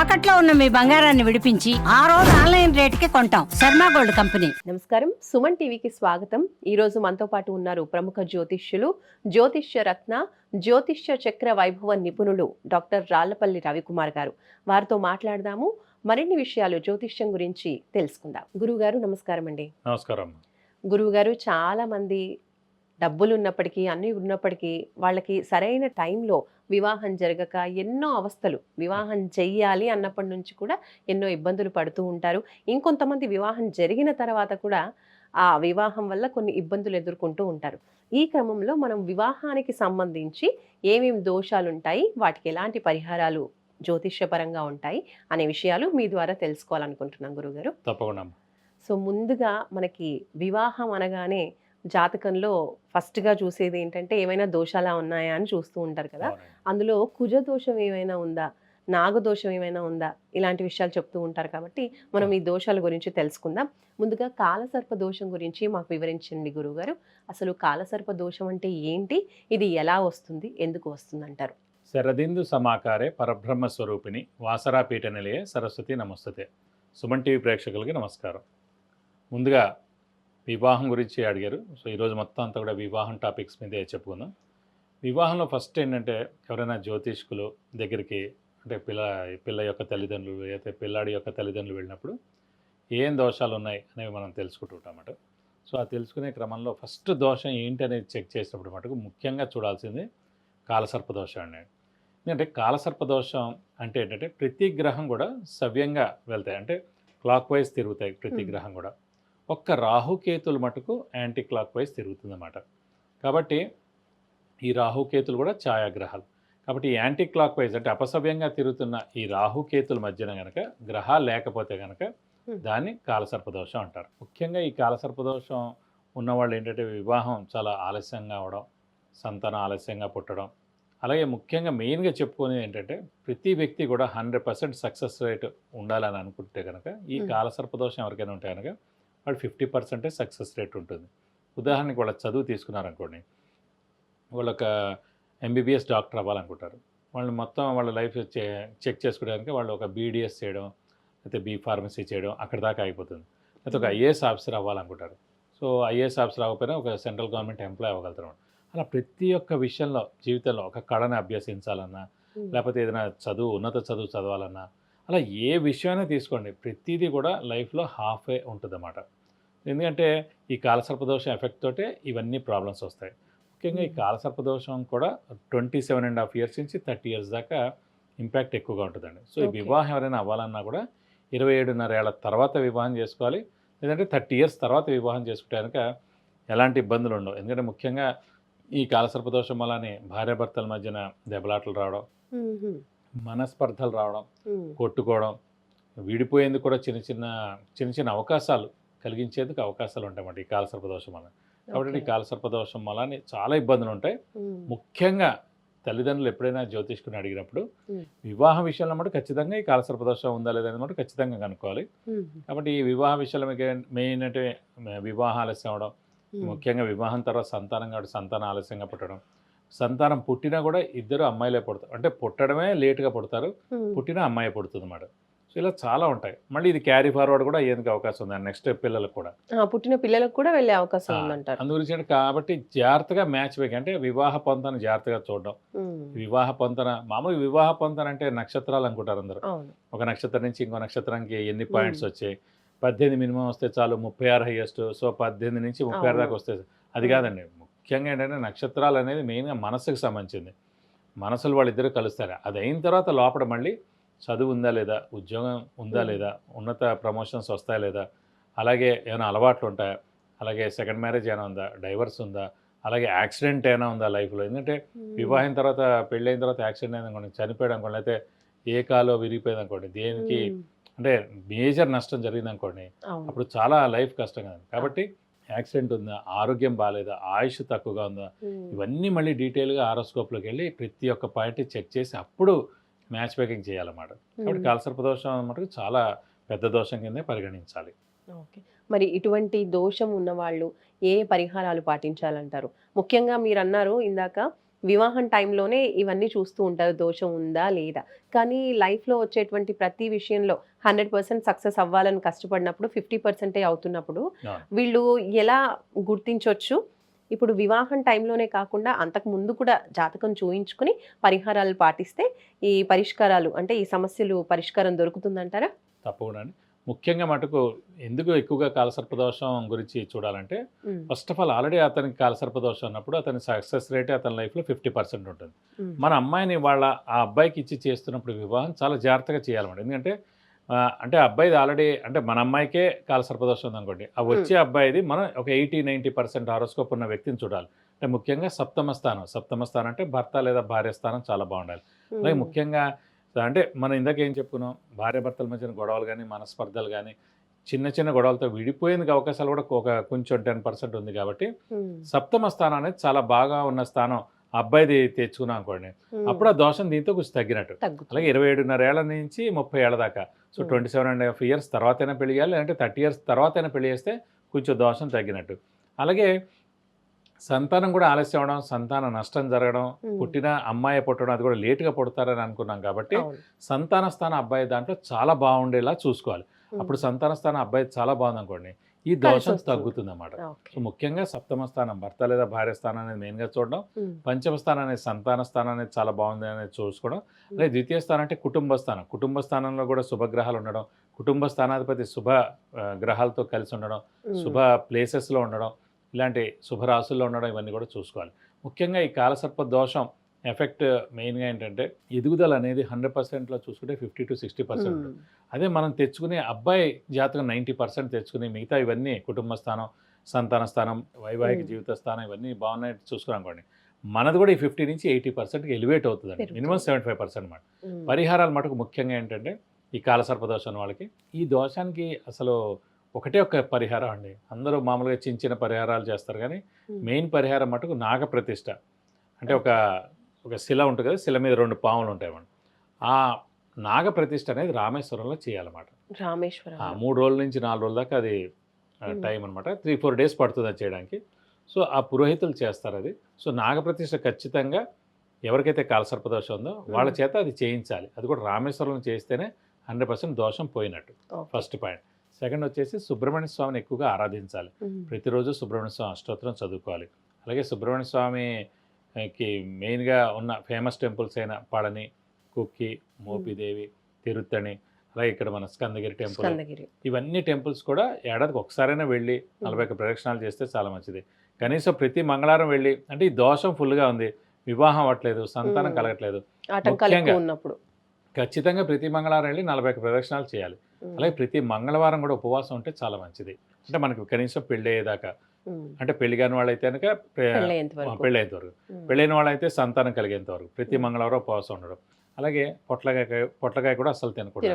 తాకట్లో ఉన్న మీ బంగారాన్ని విడిపించి ఆ రోజు ఆన్లైన్ రేటుకి కొంటాం. Sharma gold company. నమస్కారం. సుమన్ టీవీకి స్వాగతం. ఈ రోజు మనతో పాటు ఉన్నారు ప్రముఖ జ్యోతిష్యులు జ్యోతిష్య రత్న జ్యోతిష్య చక్ర వైభవ నిపుణులు డాక్టర్ రాళ్ళపల్లి రవికుమార్ గారు. వారితో మాట్లాడదాము. మరిన్ని విషయాలు జ్యోతిష్యం గురించి తెలుసుకుందాం. గురువుగారు నమస్కారం అండి. నమస్కారం గురువుగారు చాలా మంది డబ్బులు ఉన్నప్పటికీ అన్నీ ఉన్నప్పటికీ వాళ్ళకి సరైన టైంలో వివాహం జరగక ఎన్నో అవస్థలు వివాహం చెయ్యాలి అన్నప్పటి నుంచి కూడా ఎన్నో ఇబ్బందులు పడుతూ ఉంటారు. ఇంకొంతమంది వివాహం జరిగిన తర్వాత కూడా ఆ వివాహం వల్ల కొన్ని ఇబ్బందులు ఎదుర్కొంటూ ఉంటారు. ఈ క్రమంలో మనం వివాహానికి సంబంధించి ఏమేమి దోషాలు ఉంటాయి వాటికి ఎలాంటి పరిహారాలు జ్యోతిష్యపరంగా ఉంటాయి అనే విషయాలు మీ ద్వారా తెలుసుకోవాలనుకుంటున్నాం గురుగారు. తప్పకుండా. సో ముందుగా మనకి వివాహం అనగానే జాతకంలో ఫస్ట్గా చూసేది ఏంటంటే ఏమైనా దోషాలా ఉన్నాయా అని చూస్తూ ఉంటారు కదా. అందులో కుజ దోషం ఏమైనా ఉందా? నాగదోషం ఏమైనా ఉందా? ఇలాంటి విషయాలు చెప్తూ ఉంటారు కాబట్టి మనం ఈ దోషాల గురించి తెలుసుకుందాం. ముందుగా కాలసర్ప దోషం గురించి మాకు వివరించండి గురువుగారు. అసలు కాలసర్ప దోషం అంటే ఏంటి? ఇది ఎలా వస్తుంది? ఎందుకు వస్తుంది అంటారు శరదిందు సమాకారే పరబ్రహ్మ స్వరూపిణి వాసరాపీఠ నిలయే సరస్వతి నమస్తతే. సుమన్ టీవీ ప్రేక్షకులకి నమస్కారం. ముందుగా వివాహం గురించి అడిగారు. సో ఈరోజు మొత్తం అంతా కూడా వివాహం టాపిక్స్ మీదే చెప్పుకుందాం. వివాహంలో ఫస్ట్ ఏంటంటే ఎవరైనా జ్యోతిష్కులు దగ్గరికి అంటే పిల్ల పిల్ల యొక్క తల్లిదండ్రులు అయితే పిల్లాడి యొక్క తల్లిదండ్రులు వెళ్ళినప్పుడు ఏం దోషాలు ఉన్నాయి అనేవి మనం తెలుసుకుంటూ ఉంటామట సో ఆ తెలుసుకునే క్రమంలో ఫస్ట్ దోషం ఏంటి అనేది చెక్ చేసినప్పుడు మటుకు ముఖ్యంగా చూడాల్సింది కాలసర్ప దోషం అండి. ఎందుకంటే కాలసర్ప దోషం అంటే ఏంటంటే ప్రతి గ్రహం కూడా సవ్యంగా వెళ్తాయి. అంటే క్లాక్ వైజ్ తిరుగుతాయి ప్రతి. గ్రహం కూడా. ఒక్క రాహుకేతులు మటుకు యాంటీ క్లాక్ వైజ్ తిరుగుతుందన్నమాట కాబట్టి ఈ రాహుకేతులు కూడా ఛాయాగ్రహాలు కాబట్టి యాంటీ క్లాక్ వైజ్ అంటే అపసవ్యంగా తిరుగుతున్న ఈ రాహుకేతుల మధ్యన గనక గ్రహాలు లేకపోతే గనక. దాన్ని కాలసర్ప దోషం అంటారు ముఖ్యంగా ఈ కాలసర్ప దోషం ఉన్నవాళ్ళు ఏంటంటే వివాహం చాలా ఆలస్యంగా అవడం సంతానం ఆలస్యంగా పుట్టడం అలాగే ముఖ్యంగా మెయిన్గా చెప్పుకునేది ఏంటంటే ప్రతి వ్యక్తి కూడా హండ్రెడ్ పర్సెంట్ సక్సెస్ రేట్ ఉండాలని అనుకుంటే కనుక ఈ Hmm. కాలసర్ప దోషం ఎవరికైనా ఉంటే కనుక వాళ్ళు ఫిఫ్టీ పర్సెంటే సక్సెస్ రేట్ ఉంటుంది. ఉదాహరణకి వాళ్ళ చదువు తీసుకున్నారనుకోండి వాళ్ళు ఒక ఎంబీబీఎస్ డాక్టర్ అవ్వాలనుకుంటారు. వాళ్ళు మొత్తం వాళ్ళ లైఫ్ చెక్ చేసుకోవడానికి వాళ్ళు ఒక బీడీఎస్ చేయడం లేకపోతే బీ ఫార్మసీ చేయడం అక్కడ దాకా అయిపోతుంది. లేకపోతే ఒక ఐఏఎస్ ఆఫీసర్ అవ్వాలనుకుంటారు. సో ఐఏఎస్ ఆఫీసర్ అవ్వకపోయినా ఒక సెంట్రల్ గవర్నమెంట్ ఎంప్లాయ్ అవ్వగలుగుతారు. అలా ప్రతి ఒక్క విషయంలో జీవితంలో ఒక కళను అభ్యసించాలన్నా లేకపోతే ఏదైనా చదువు ఉన్నత చదువు చదవాలన్నా అలా ఏ విషయమైనా తీసుకోండి. ప్రతిదీ కూడా లైఫ్లో హాఫే ఉంటుందన్నమాట. ఎందుకంటే ఈ కాలసర్పదోషం ఎఫెక్ట్ తోటే ఇవన్నీ ప్రాబ్లమ్స్ వస్తాయి. ముఖ్యంగా ఈ. కాలసర్పదోషం కూడా twenty seven and half years నుంచి థర్టీ ఇయర్స్ దాకా ఇంపాక్ట్ ఎక్కువగా ఉంటుందండి. సో ఈ. వివాహం ఎవరైనా అవ్వాలన్నా కూడా ఇరవై ఏడున్నర ఏళ్ళ తర్వాత వివాహం చేసుకోవాలి. లేదంటే థర్టీ ఇయర్స్ తర్వాత వివాహం చేసుకుంటే కనుక ఎలాంటి ఇబ్బందులు ఉండవు. ఎందుకంటే ముఖ్యంగా ఈ కాలసర్పదోషం వల్లనే భార్యాభర్తల మధ్యన దెబ్బలాటలు రావడం మనస్పర్ధలు రావడం కొట్టుకోవడం విడిపోయేందుకు కూడా చిన్న చిన్న చిన్న చిన్న అవకాశాలు కలిగించేందుకు అవకాశాలు ఉంటాయన్నమాట ఈ కాలసర్పదోషం వల్ల కాబట్టి ఈ కాలసర్పదోషం వల్ల చాలా ఇబ్బందులు ఉంటాయి. ముఖ్యంగా తల్లిదండ్రులు ఎప్పుడైనా జ్యోతిష్కుని అడిగినప్పుడు. వివాహ విషయంలో మటు ఖచ్చితంగా ఈ కాలసర్పదోషం ఉందా లేదా అనేది మటు ఖచ్చితంగా కనుక్కోవాలి. కాబట్టి ఈ వివాహ విషయంలో మెయిన్ అంటే వివాహ ఆలస్యం అవడం ముఖ్యంగా వివాహం తర్వాత సంతానం కాబట్టి సంతానం ఆలస్యంగా పుట్టడం. సంతానం పుట్టినా కూడా ఇద్దరు అమ్మాయిలే పుడతారు. అంటే పుట్టడమే లేటుగా పుడతారు. పుట్టిన అమ్మాయి పుడుతుంది అన్నమాట సో ఇలా చాలా ఉంటాయి. మళ్ళీ ఇది క్యారీ ఫార్వర్డ్ కూడా అయ్యేందుకు అవకాశం ఉంది. నెక్స్ట్ పిల్లలకు కూడా. పుట్టిన పిల్లలకు కూడా వెళ్ళే అవకాశం ఉందంటారు. అందు గురించి ఏంటి కాబట్టి జాగ్రత్తగా మ్యాచ్ వేకి అంటే వివాహ పొంతన జాగ్రత్తగా చూడడం. వివాహ పొంతన మామూలుగా వివాహ పొంతన అంటే నక్షత్రాలు అనుకుంటారు అందరూ. ఒక నక్షత్రం నుంచి ఇంకో నక్షత్రానికి ఎన్ని పాయింట్స్ వచ్చాయి? పద్దెనిమిది మినిమం వస్తే చాలు ముప్పై ఆరు హైయెస్ట్ సో పద్దెనిమిది నుంచి ముప్పై ఆరు దాకా. వస్తే అది కాదండి. ముఖ్యంగా ఏంటంటే నక్షత్రాలు అనేది మెయిన్గా మనసుకు సంబంధించింది. మనసులు వాళ్ళిద్దరూ కలుస్తారు. అది అయిన తర్వాత లోపల మళ్ళీ చదువు ఉందా లేదా? ఉద్యోగం ఉందా. లేదా? ఉన్నత ప్రమోషన్స్ వస్తాయా లేదా? అలాగే ఏమైనా అలవాట్లు ఉంటాయా? అలాగే సెకండ్ మ్యారేజ్ ఏమైనా ఉందా? డైవర్స్ ఉందా? అలాగే యాక్సిడెంట్ ఏమైనా ఉందా లైఫ్లో? ఎందుకంటే వివాహం తర్వాత పెళ్ళైన తర్వాత యాక్సిడెంట్ అయింది అనుకోండి చనిపోయాడు అనుకోండి అయితే ఏ కాలో విరిగిపోయింది అనుకోండి దేనికి. అంటే మేజర్ నష్టం జరిగింది అనుకోండి అప్పుడు చాలా లైఫ్ కష్టం కదా. కాబట్టి యాక్సిడెంట్ ఉందా? ఆరోగ్యం బాగాలేదా ఆయుష్ తక్కువగా ఉందా. ఇవన్నీ మళ్ళీ డీటెయిల్గా ఆరోస్కోప్లోకి వెళ్ళి ప్రతి ఒక్క పాయింట్ చెక్ చేసి అప్పుడు మ్యాచ్ మేకింగ్ చేయాలన్నమాట. కాబట్టి. కాలసర్ప దోషం అన్నమాట చాలా పెద్ద దోషం కిందే పరిగణించాలి. ఓకే. మరి ఇటువంటి దోషం ఉన్న వాళ్ళు ఏ పరిహారాలు పాటించాలంటారు? ముఖ్యంగా మీరు అన్నారు ఇందాక వివాహం టైంలోనే ఇవన్నీ చూస్తూ ఉంటారు దోషం ఉందా లేదా? కానీ లైఫ్లో వచ్చేటువంటి ప్రతి విషయంలో హండ్రెడ్ పర్సెంట్ సక్సెస్ అవ్వాలని కష్టపడినప్పుడు ఫిఫ్టీ పర్సెంటే అవుతున్నప్పుడు. వీళ్ళు ఎలా గుర్తించవచ్చు ఇప్పుడు వివాహం టైంలోనే కాకుండా అంతకు ముందు కూడా జాతకం చూయించుకుని పరిహారాలు పాటిస్తే ఈ పరిష్కారాలు అంటే ఈ సమస్యలు పరిష్కారం దొరుకుతుందంటారా? తప్పకుండా ముఖ్యంగా మటుకు ఎందుకు ఎక్కువగా కాలసర్పదోషం గురించి చూడాలంటే ఫస్ట్ ఆఫ్ ఆల్ ఆల్రెడీ అతనికి కాలసర్పదోషం ఉన్నప్పుడు అతని సక్సెస్ రేట్ అతని లైఫ్లో ఫిఫ్టీ పర్సెంట్ ఉంటుంది. మన అమ్మాయిని వాళ్ళ ఆ అబ్బాయికి ఇచ్చి చేస్తున్నప్పుడు వివాహం చాలా జాగ్రత్తగా చేయాలన్నమాట. ఎందుకంటే అంటే అబ్బాయిది ఆల్రెడీ అంటే మన అమ్మాయికే కాలసర్పదోషం ఉంది అనుకోండి ఆ వచ్చే అబ్బాయిది మనం ఒక ఎయిటీ నైంటీ పర్సెంట్ హారోస్కోప్ ఉన్న వ్యక్తిని చూడాలి. అంటే ముఖ్యంగా సప్తమ స్థానం. సప్తమ స్థానం అంటే భర్త లేదా భార్య స్థానం చాలా బాగుండాలి. అలాగే ముఖ్యంగా అంటే మనం ఇందాక ఏం చెప్పుకున్నాం? భార్య భర్తల మధ్యన గొడవలు కానీ మనస్పర్ధలు కానీ చిన్న చిన్న గొడవలతో విడిపోయేందుకు అవకాశాలు కూడా ఒక కొంచెం టెన్ పర్సెంట్ ఉంది కాబట్టి సప్తమ స్థానం అనేది చాలా బాగా ఉన్న స్థానం. అబ్బాయిది తెచ్చుకున్నాం అనుకోండి అప్పుడు ఆ దోషం దీంతో కొంచెం తగ్గినట్టు అలాగే ఇరవై ఏడున్నర ఏళ్ళ నుంచి ముప్పై ఏళ్ళ దాకా so. Twenty seven and half years తర్వాతైనా పెళ్ళి చేయాలి లేదంటే థర్టీ ఇయర్స్ తర్వాతైనా పెళ్ళి చేస్తే కొంచెం దోషం తగ్గినట్టు అలాగే సంతానం కూడా ఆలస్యం అవడం సంతాన నష్టం జరగడం. పుట్టిన అమ్మాయి పుట్టడం అది కూడా లేటుగా పుడతారని అనుకున్నాం కాబట్టి. సంతాన స్థానం అబ్బాయి దాంట్లో చాలా బాగుండేలా చూసుకోవాలి. అప్పుడు సంతాన స్థానం అబ్బాయి చాలా బాగుంది అనుకోండి ఈ దోషం. తగ్గుతుంది అన్నమాట. సో ముఖ్యంగా సప్తమ స్థానం భర్త లేదా భార్య స్థానం అనేది మెయిన్గా చూడడం. పంచమ స్థానం అనేది సంతాన స్థానం అనేది చాలా బాగుంది అనేది చూసుకోవడం అలాగే ద్వితీయ స్థానం అంటే కుటుంబ స్థానం కుటుంబ స్థానంలో కూడా శుభగ్రహాలు ఉండడం కుటుంబ స్థానాధిపతి శుభ గ్రహాలతో కలిసి ఉండడం. శుభ ప్లేసెస్లో ఉండడం ఇలాంటి శుభరాశుల్లో ఉండడం ఇవన్నీ కూడా చూసుకోవాలి ముఖ్యంగా ఈ కాలసర్ప దోషం ఎఫెక్ట్ మెయిన్గా ఏంటంటే ఎదుగుదల అనేది హండ్రెడ్ పర్సెంట్లో చూసుకుంటే ఫిఫ్టీ టు సిక్స్టీ పర్సెంట్. అదే మనం తెచ్చుకునే అబ్బాయి జాతకం నైంటీ పర్సెంట్ తెచ్చుకుని మిగతా ఇవన్నీ కుటుంబ స్థానం సంతాన స్థానం వైవాహిక. జీవిత స్థానం ఇవన్నీ బాగున్నాయి చూసుకుని అనుకోండి మనది కూడా ఈ ఫిఫ్టీ నుంచి ఎయిటీ పర్సెంట్కి ఎలివేట్ అవుతుందండి. Minimum seventy five percent um. పరిహారాలు మటుకు ముఖ్యంగా ఏంటంటే ఈ కాలసర్ప దోషం వాళ్ళకి ఈ దోషానికి అసలు ఒకటే ఒక పరిహారం అండి అందరూ మామూలుగా చిన్న చిన్న పరిహారాలు చేస్తారు కానీ. మెయిన్ పరిహారం మటుకు నాగ ప్రతిష్ట అంటే ఒక ఒక శిల ఉంటుంది కదా శిల మీద రెండు పాములు ఉంటాయి అన్నమాట. ఆ నాగ ప్రతిష్ట అనేది రామేశ్వరంలో చేయాలన్నమాట. రామేశ్వరం ఆ, మూడు రోజుల నుంచి నాలుగు రోజుల దాకా అది Hmm. టైం అనమాట త్రీ ఫోర్ డేస్ పడుతుంది అది చేయడానికి. సో ఆ పురోహితులు చేస్తారు అది. సో నాగప్రతిష్ఠ ఖచ్చితంగా ఎవరికైతే కాలసర్పదోషం ఉందో వాళ్ళ Hmm. చేత అది చేయించాలి. అది కూడా రామేశ్వరంలో చేస్తేనే హండ్రెడ్ పర్సెంట్ దోషం పోయినట్టు. ఫస్ట్ పాయింట్ సెకండ్ వచ్చేసి సుబ్రహ్మణ్య స్వామిని ఎక్కువగా ఆరాధించాలి. ఉమ్. ప్రతిరోజు సుబ్రహ్మణ్య స్వామి అష్టోత్తరం చదువుకోవాలి. అలాగే సుబ్రహ్మణ్య స్వామికి మెయిన్గా ఉన్న ఫేమస్ టెంపుల్స్ అయిన పళని కుక్కి మోపిదేవి తిరుత్తణి అలాగే ఇక్కడ మన స్కందగిరి టెంపుల్. ఇవన్నీ టెంపుల్స్ కూడా ఏడాదికి ఒకసారైనా వెళ్ళి నలభై ఒక్క ప్రదక్షిణాలు చేస్తే చాలా మంచిది. కనీసం ప్రతి మంగళవారం వెళ్ళి అంటే ఈ దోషం ఫుల్గా ఉంది. వివాహం అవ్వట్లేదు సంతానం. కలగట్లేదు. ముఖ్యంగా ఉన్నప్పుడు. ఖచ్చితంగా ప్రతి మంగళవారం వెళ్ళి నలభై ఒక్క ప్రదక్షిణాలు చేయాలి. అలాగే ప్రతి మంగళవారం కూడా ఉపవాసం ఉంటే చాలా మంచిది. అంటే మనకి కనీసం పెళ్ళి అయ్యేదాకా ఉమ్. అంటే పెళ్ళి కాని వాళ్ళైతే కనుక పెళ్ళయ్యేంత వరకు. పెళ్ళైన వాళ్ళైతే సంతానం కలిగేంత వరకు. ప్రతి. మంగళవారం ఉపవాసం ఉండడం. అలాగే పొట్లకాయ పొట్లకాయ కూడా అసలు తినకూడదు.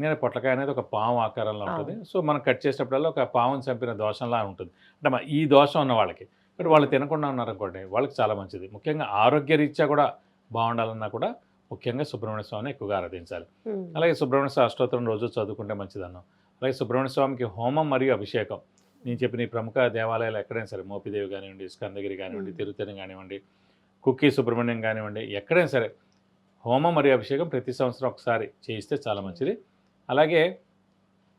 నేను పొట్లకాయ అనేది ఒక పాము ఆకారంలో ఉంటుంది. సో మనం కట్ చేసేటప్పుడల్లా ఒక పాముని చంపిన దోషంలా ఉంటుంది. అంటే ఈ దోషం ఉన్న వాళ్ళకి. బట్ వాళ్ళు తినకుండా ఉన్నారనుకోండి వాళ్ళకి చాలా మంచిది. ముఖ్యంగా ఆరోగ్య రీత్యా కూడా బాగుండాలన్నా కూడా ముఖ్యంగా సుబ్రహ్మణ్య స్వామిని ఎక్కువగా ఆరాధించాలి. అలాగే సుబ్రహ్మణ్య స్వామి అష్టోత్తరం రోజు చదువుకుంటే మంచిదన్నాం అలాగే సుబ్రహ్మణ్య స్వామికి హోమం మరియు అభిషేకం నేను చెప్పిన ఈ ప్రముఖ దేవాలయాలు ఎక్కడైనా సరే మోపిదేవి కానివ్వండి స్కందగిరి కానివ్వండి. తిరుత్తని కానివ్వండి కుక్కీ సుబ్రహ్మణ్యం కానివ్వండి ఎక్కడైనా సరే హోమం మరియు అభిషేకం ప్రతి సంవత్సరం ఒకసారి చేయిస్తే చాలా మంచిది అలాగే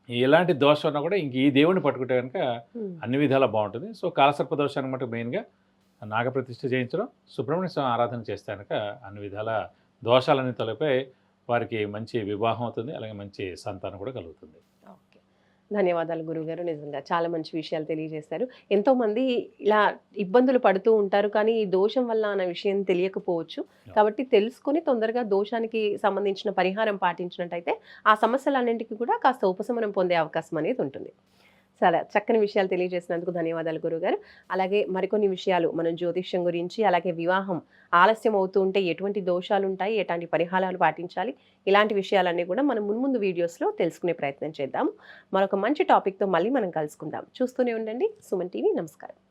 ఎలాంటి దోషం ఉన్నా కూడా ఇంక ఈ దేవుడిని పట్టుకుంటే కనుక. అన్ని విధాలా బాగుంటుంది సో కాలసర్ప దోషానికి మటు మెయిన్గా నాగప్రతిష్ఠ చేయించడం సుబ్రహ్మణ్య స్వామి ఆరాధన చేస్తే కనుక అన్ని విధాల దోషాలన్నీ తొలగిపోయి వారికి మంచి వివాహం అవుతుంది అలాగే మంచి సంతానం కూడా కలుగుతుంది. ఓకే. ధన్యవాదాలు గురుగారు. నిజంగా చాలా మంచి విషయాలు తెలియజేశారు. ఎంతో మంది ఇలా ఇబ్బందులు పడుతూ ఉంటారు కానీ ఈ దోషం వల్ల అన్న విషయం తెలియకపోవచ్చు. కాబట్టి తెలుసుకొని తొందరగా దోషానికి సంబంధించిన పరిహారం పాటించినట్టయితే ఆ సమస్యలన్నింటికి కూడా కాస్త ఉపశమనం పొందే అవకాశం అనేది ఉంటుంది. చాలా చక్కని విషయాలు తెలియజేసినందుకు ధన్యవాదాలు గురుగారు. అలాగే మరికొన్ని విషయాలు మనం జ్యోతిష్యం గురించి అలాగే వివాహం ఆలస్యం అవుతూ ఉంటే ఎటువంటి దోషాలు ఉంటాయి ఎలాంటి పరిహారాలు పాటించాలి ఇలాంటి విషయాలన్నీ కూడా మనం మున్ముందు వీడియోస్లో తెలుసుకునే ప్రయత్నం చేద్దాం మరొక మంచి టాపిక్తో మళ్ళీ మనం కలుసుకుందాం. చూస్తూనే ఉండండి. సుమన్ టీవీ నమస్కారం.